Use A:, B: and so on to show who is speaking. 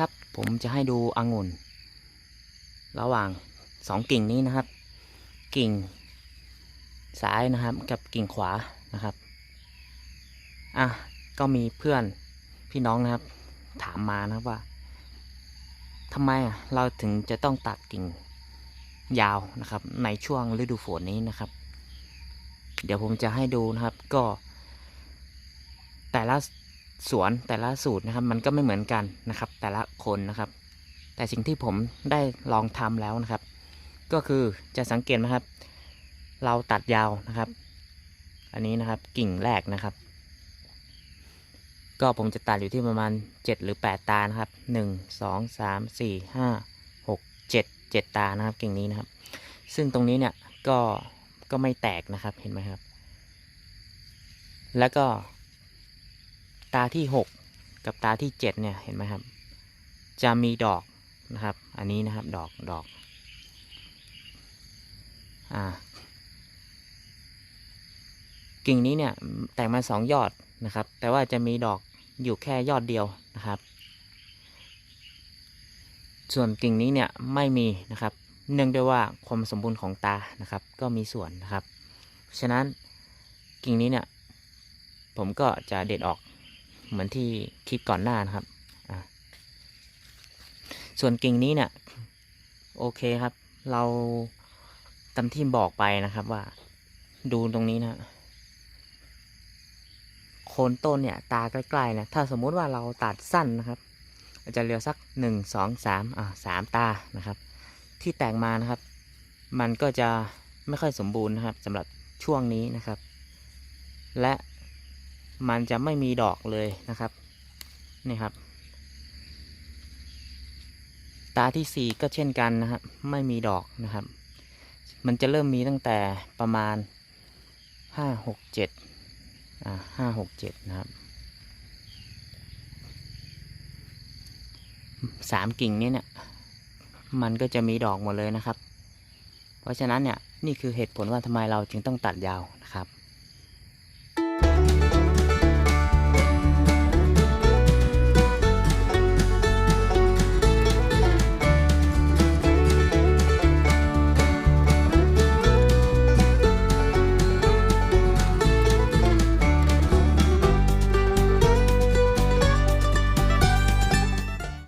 A: ครับ ผมจะให้ดูองุ่น ระหว่างสองกิ่งนี้นะครับ กิ่ง ซ้ายนะครับ กับกิ่งขวานะครับ อะก็มีเพื่อนพี่น้องนะครับ ถามมานะครับว่าทำไมเราถึงจะต้องตัดกิ่งยาวนะครับ ในช่วงฤดูฝนนี้นะครับ เดี๋ยวผมจะให้ดูนะครับก็ แต่ละ สวนแต่ละสูตรนะครับ มันก็ไม่เหมือนกันนะครับ แต่ละคนนะครับ แต่สิ่งที่ผมได้ลองทำแล้วนะครับ ก็คือจะสังเกตนะครับ เราตัดยาวนะครับ อันนี้นะครับกิ่งแรกนะครับ ก็ผมจะตัดอยู่ที่ประมาณ 7 หรือ 8 ตานะครับ 1 2 3 4 5 6 7 7 ตานะครับ กิ่งนี้นะครับ ซึ่งตรงนี้เนี่ยก็ก็ไม่แตกนะครับเห็นไหมครับ แล้วก็ ตาที่ 6 กับตาที่ 7 เนี่ยเห็นไหมครับ จะมีดอกนะครับ อันนี้นะครับดอกดอกอ่ากิ่งนี้เนี่ยแตกมาสองยอดนะครับ แต่ว่าจะมีดอกอยู่แค่ยอดเดียวนะครับ ส่วนกิ่งนี้เนี่ยไม่มีนะครับ เนื่องด้วยว่าความสมบูรณ์ของตานะครับ ก็มีส่วนนะครับ ฉะนั้นกิ่งนี้เนี่ยผมก็จะเด็ดออก เหมือนที่คลิปก่อนหน้านะครับ ส่วนกิ่งนี้เนี่ย โอเคครับ เราตามที่บอกไปนะครับว่า ดูตรงนี้นะโคนต้นเนี่ย ตาใกล้ๆนะถ้าสมมุติว่าเราตัดสั้นนะครับอาจจะเหลือสักหนึ่งสองสามอ่าสามตานะครับ ที่แตกมานะครับ มันก็จะไม่ค่อยสมบูรณ์นะครับสำหรับช่วงนี้นะครับ และ มันจะไม่มีดอกเลยนะครับ นี่ครับ ตาที่สี่ก็เช่นกันนะครับ ไม่มีดอกนะครับ มันจะเริ่มมีตั้งแต่ประมาณห้าหกเจ็ดอ่าห้าหกเจ็ดนะครับสามกิ่งนี้เนี่ย มันก็จะมีดอกหมดเลยนะครับ เพราะฉะนั้นเนี่ยนี่คือเหตุผลว่าทำไมเราจึงต้องตัดยาวนะครับ